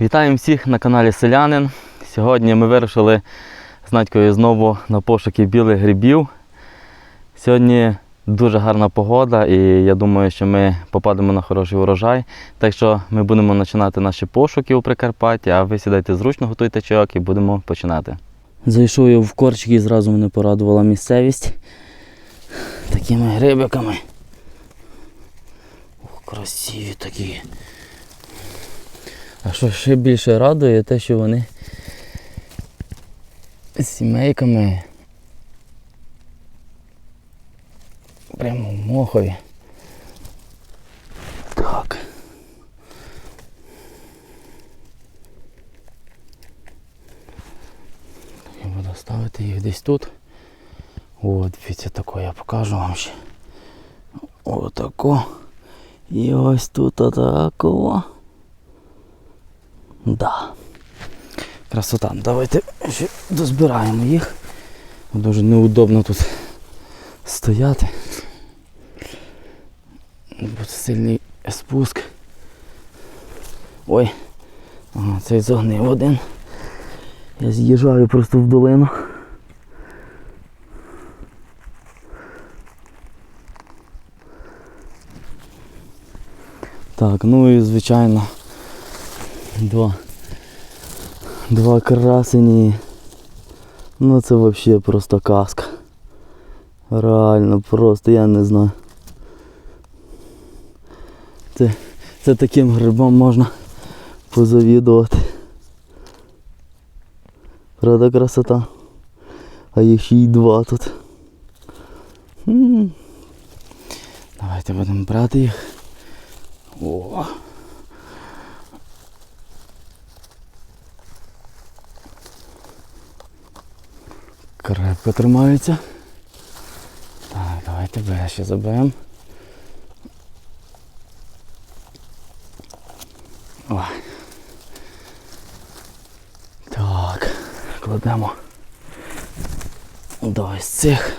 Вітаємо всіх на каналі Селянин. Сьогодні ми вирушили з Надькою знову на пошуки білих грибів. Сьогодні дуже гарна погода і я думаю, що ми попадемо на хороший урожай. Так що ми будемо починати наші пошуки у Прикарпатті, а ви сідайте зручно, готуйте чайок і будемо починати. Зайшов я в корчик і зразу мене порадувала місцевість такими грибиками. Ох, красиві такі. А що ще більше радує, те, що вони з сімейками прямо в мохові. Так. Я буду ставити їх десь тут. О, дивіться тако, я покажу вам ще. Отако. І ось тут отако. Да. Красота. Давайте ще дозбираємо їх. Дуже неудобно тут стояти. Буде сильний спуск. Ой, ага, цей загнив один. Я з'їжджаю просто в долину. Так, ну і звичайно два. Два красені. Ну це взагалі просто казка. Реально, просто я не знаю. Це, це таким грибом можна позавідувати. Правда красота. А їх ще й два тут. Давайте будемо брати їх. О. Крепко тримаються. Так, давайте Б ще заберемо. О. Так, кладемо до ось цих.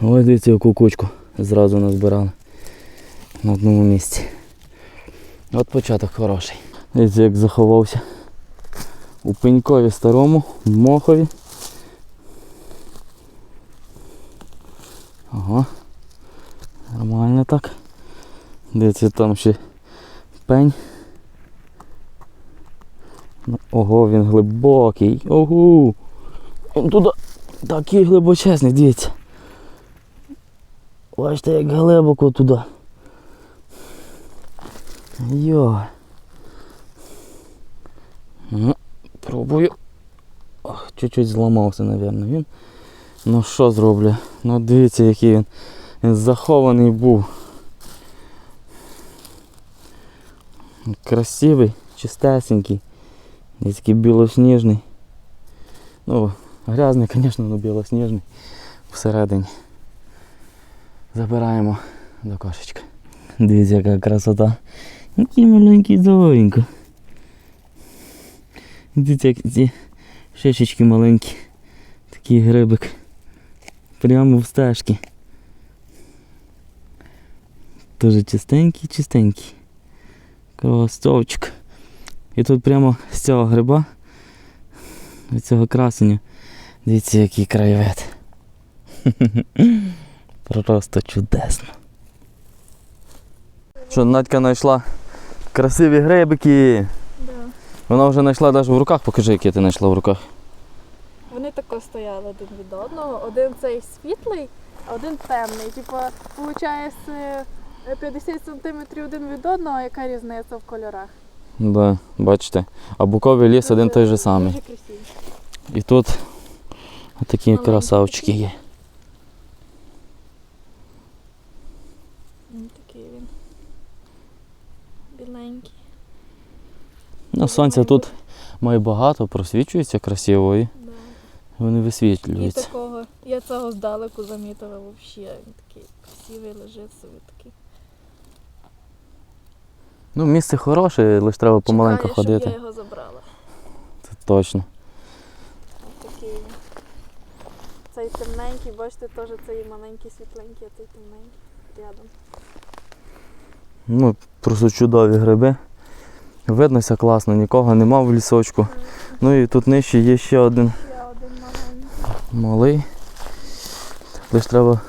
Ось дивіться, яку кучку зразу назбирали на одному місці. От початок хороший. Дивіться, як заховався у пенькові старому, в мохові. Ага. Нормально так. Дивіться, там ще пень. Ну, Ого, він глибокий. Ого! Він туди такий глибочезний, дивіться. Бачите, як глибоко туди. Йо. Пробую. Ох, чуть-чуть зламався, мабуть, він. Ну що зроблю? Ну дивіться, який він. Захований був. Красивий, чистесенький. Десь такий білосніжний. Ну, грязний, звісно, але білосніжний всередині. Забираємо до кошечка. Дивіться, яка красота. Який маленький золенько. Дивіться, як ці шишечки маленькі. Такий грибик. Прямо в стежки. Дуже чистенький, чистенький. Красавчик. І тут прямо з цього гриба, від цього красення, дивіться, який краєвид. Просто чудесно. Що, Надька знайшла красиві грибики. Вона вже знайшла навіть в руках, покажи, які ти знайшла в руках. Вони тако стояли один від одного. Один цей світлий, а один темний. Типа, виходить 50 см один від одного, яка різниця в кольорах. Да, бачите. А буковий ліс один той же самий. Дуже. І тут такі Маленький красавчики є. Такий він. Біленький. Ну, сонця тут має багато, просвічується красиво і Да. вони І висвітлюються. такого, я цього здалеку замітила взагалі. Він такий красивий лежить собі такий. Ну, місце хороше, лише треба помаленьку Чекає, ходити. Щоб я його забрала. Це точно. Ось такий він. Цей темненький, бачите, теж цей маленький світленький, а цей темненький рядом. Ну, просто чудові гриби. Виднося класно, нікого нема в лісочку. Ну і тут нижче є ще один малий. Лише треба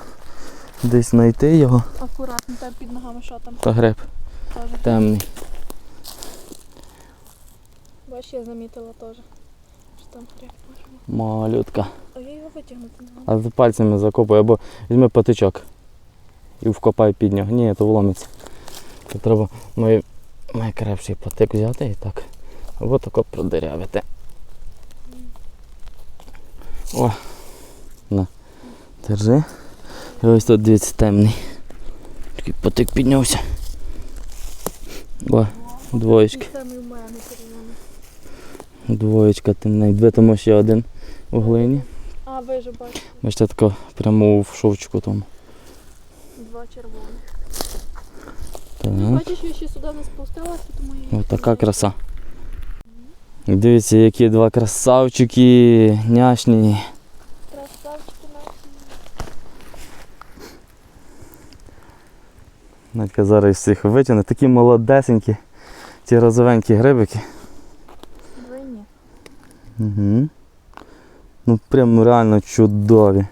десь знайти його. Акуратно, там під ногами що там Та теж. темний. Бачиш, я замітила теж. Що там хреб. Малютка. А я його витягнути не можу. А пальцями закопуй або візьми патичок і вкопай під нього. Ні, то вломиться. То треба най... найкращий патик взяти і так. Або тако продирявити. О! На. Держи. І ось тут дивіться темний. Такий патик піднявся. О, червоний. Двоєчка темний. Дві тому ще один у глині. А, вижу, бачу. Бачите, тако прямо в шовчику тому. Два червоних. Так. Бачиш, я ще сюди не спустилася, тому я. Така краса. Дивіться, які два красавчики, няшні. Красавчики наші. Надька зараз всіх витягне. Такі молодесенькі, ті розовенькі грибики. Двойні. Угу. Ну прям реально чудові.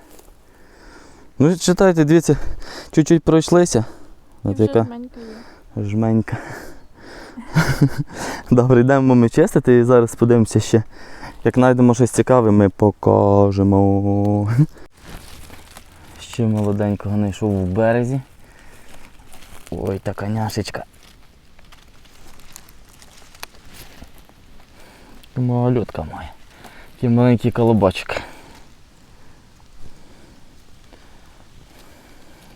Ну читайте, дивіться, чуть-чуть пройшлися. От вже яка жменька є. жменька. Добре, йдемо ми чистити і зараз подивимося ще. Як знайдемо щось цікаве, ми покажемо. Ще молоденького знайшов у березі. Ой, така няшечка. Малютка моя. Такий маленький колобочок.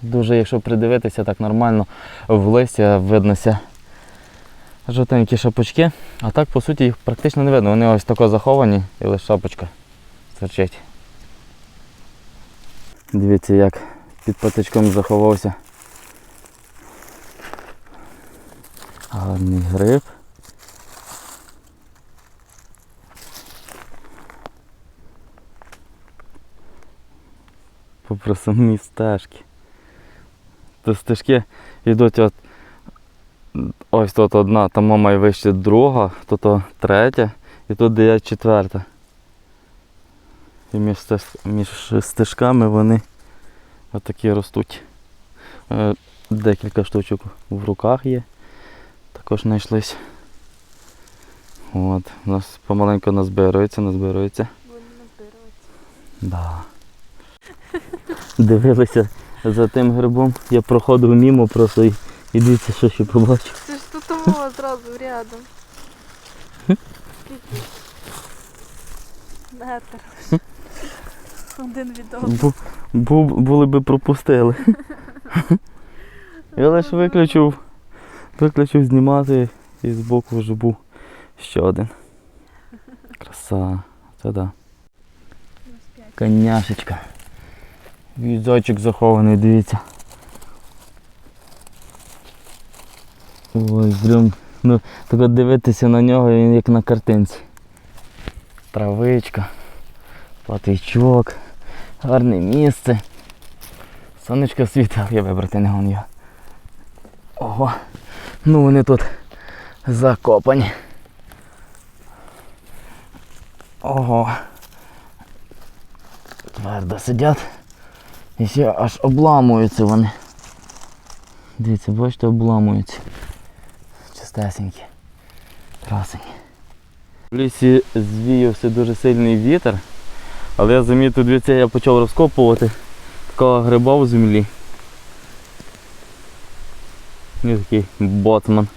Дуже, якщо придивитися так нормально, в листі виднося жовтенькі шапочки, а так по суті їх практично не видно. Вони ось тако заховані і лише шапочка сверчить. Дивіться, як під патичком заховався. Гарний гриб. Попри самі стежки. Стежки йдуть от Ось тут одна, там мама і вище друга, тут третя і тут де я четверта. І між, між стежками вони отакі ростуть. Е, Декілька штучок в руках є. Також знайшлись. От, у нас помаленьку назбирується, назбирується. Вони назбируються. Да. Дивилися за тим грибом. Я проходив мімо просто і, і дивіться, що ще побачив. Це ж тут тому зразу рядом. Скільки? Метр. Один. Бу, бу, були би пропустили. Я лише виключив, виключив знімати і збоку вже був ще один. Краса. Це да. Коняшечка. Візочок захований, дивіться. Ой, прям, ну, так от дивитися на нього, він як на картинці. Травичка, патичок, гарне місце. Сонечко світить, але я вибрати не гон його. Ого. Ну вони тут закопані. Ого. Твердо сидять. І аж обламуються вони. Дивіться, бачите, обламуються. Чистесенькі. Красені. В лісі звіявся дуже сильний вітер, але я замітив, дивіться, я почав розкопувати такого гриба в землі. І такий боцман.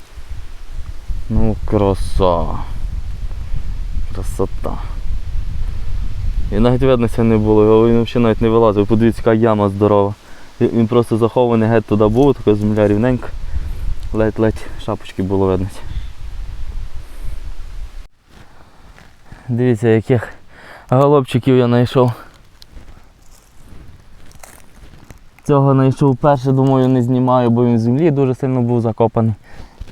Ну, краса. Красота. І навіть виднося не було, його він взагалі навіть не вилазив. Подивіться, яка яма здорова. Він просто захований геть туди був, така земля рівненька. Ледь-ледь шапочки було видно. Дивіться, яких голубчиків я знайшов. Цього знайшов перше, думаю, не знімаю, бо він в землі дуже сильно був закопаний.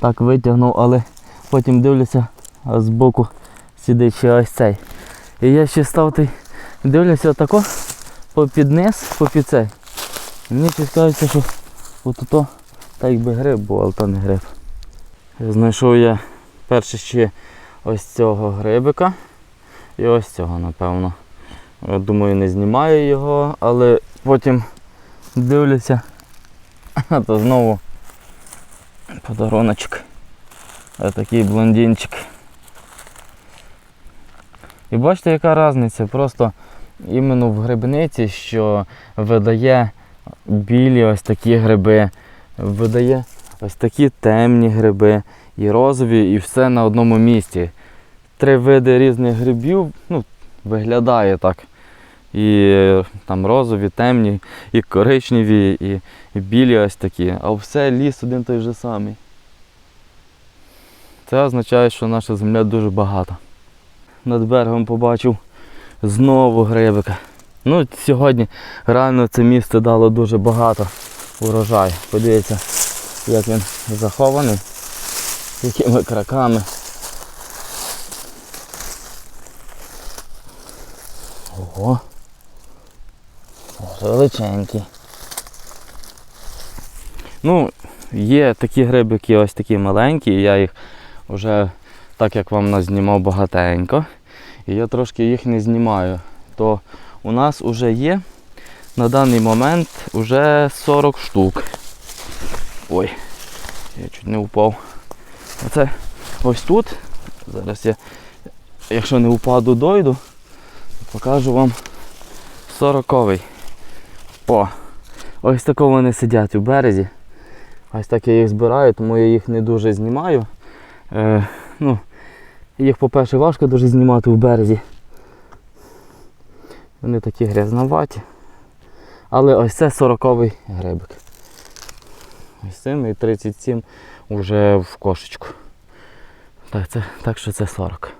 Так витягнув, але потім дивлюся, а збоку сидить ще ось цей. І я ще став той, дивлюся отако попід низ, попід цей. Мені кажеться, що от ото Так якби гриб був, але то не гриб. Знайшов я перше ще ось цього грибика і ось цього, напевно. Думаю, не знімаю його, але потім дивлюся, а то знову подаруночок. Отакий блондинчик. І бачите, яка різниця? Просто іменно в грибниці, що видає білі ось такі гриби, видає ось такі темні гриби, і розові, і все на одному місці. Три види різних грибів, ну, виглядає так. І е, там розові, темні, і коричневі, і, і білі ось такі. А все ліс один той же самий. Це означає, що наша земля дуже багата. Над берегом побачив знову грибика. Ну, сьогодні реально це місце дало дуже багато урожаю. Подивіться, як він захований, якими краками. Ого. Величенький. Ну, є такі грибики, ось такі маленькі, я їх вже, так як вам назнімав багатенько, і я трошки їх не знімаю. То у нас вже є на даний момент вже 40 штук. Ой, я чуть не впав. Оце ось тут. Зараз я, якщо не впаду, дойду, покажу вам 40-й. О! Ось тако вони сидять у березі. Ось так я їх збираю, тому я їх не дуже знімаю. Е, ну, їх, по-перше, важко дуже знімати в березі. Вони такі грязноваті. Але ось це 40-й грибик. Ось цим і 37 вже в кошечку. Так, це, так що це 40.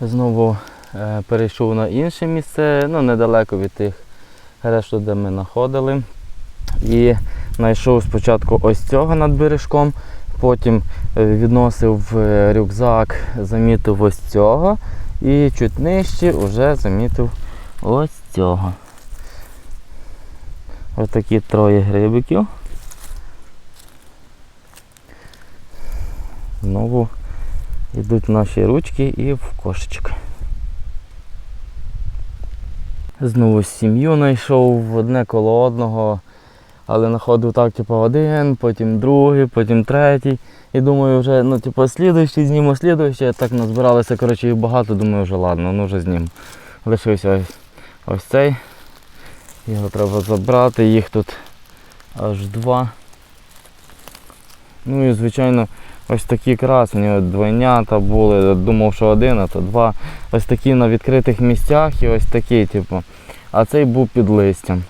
Знову е, перейшов на інше місце, ну недалеко від тих решту, де ми знаходили. І знайшов спочатку ось цього над бережком, потім е, відносив рюкзак, замітив ось цього і чуть нижче вже замітив ось цього. Ось такі троє грибиків. Знову йдуть наші ручки і в кошечок. Знову сім'ю знайшов одне коло одного, але знаходив так, типу, один, потім другий, потім третій. І думаю, вже, ну, типу, слідуючий зніму, слідуючий, так назбиралося, коротше, їх багато, думаю, вже ладно, ну вже зніму. Лишився ось, ось цей. Його треба забрати, їх тут аж два. Ну і звичайно ось такі красні, от двойнята були, думав, що один, а то два. Ось такі на відкритих місцях і ось такі, типу. А цей був під листям.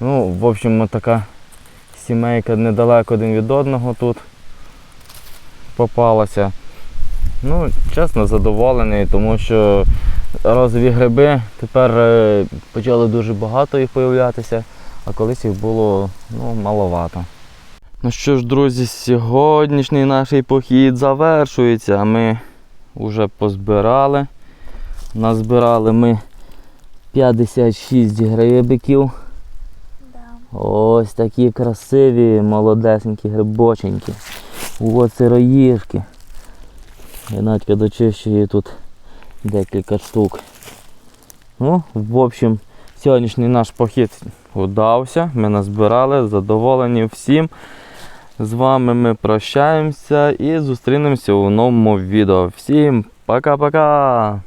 Ну, в общем, така сімейка недалеко один від одного тут попалася. Ну, чесно, задоволений, тому що розові гриби тепер е, почали дуже багато їх появлятися, а колись їх було ну, маловато. Ну що ж, друзі, сьогоднішній наш похід завершується. Ми вже позбирали. Назбирали ми 56 грибиків. Ось такі красиві, молодесенькі грибоченькі. Ось сироїжки. Геннадька дочищує тут декілька штук. Ну, в общем, сьогоднішній наш похід удався. Ми назбирали, задоволені всім. З вами ми прощаємося і зустрінемося у новому відео. Всім пока-пока!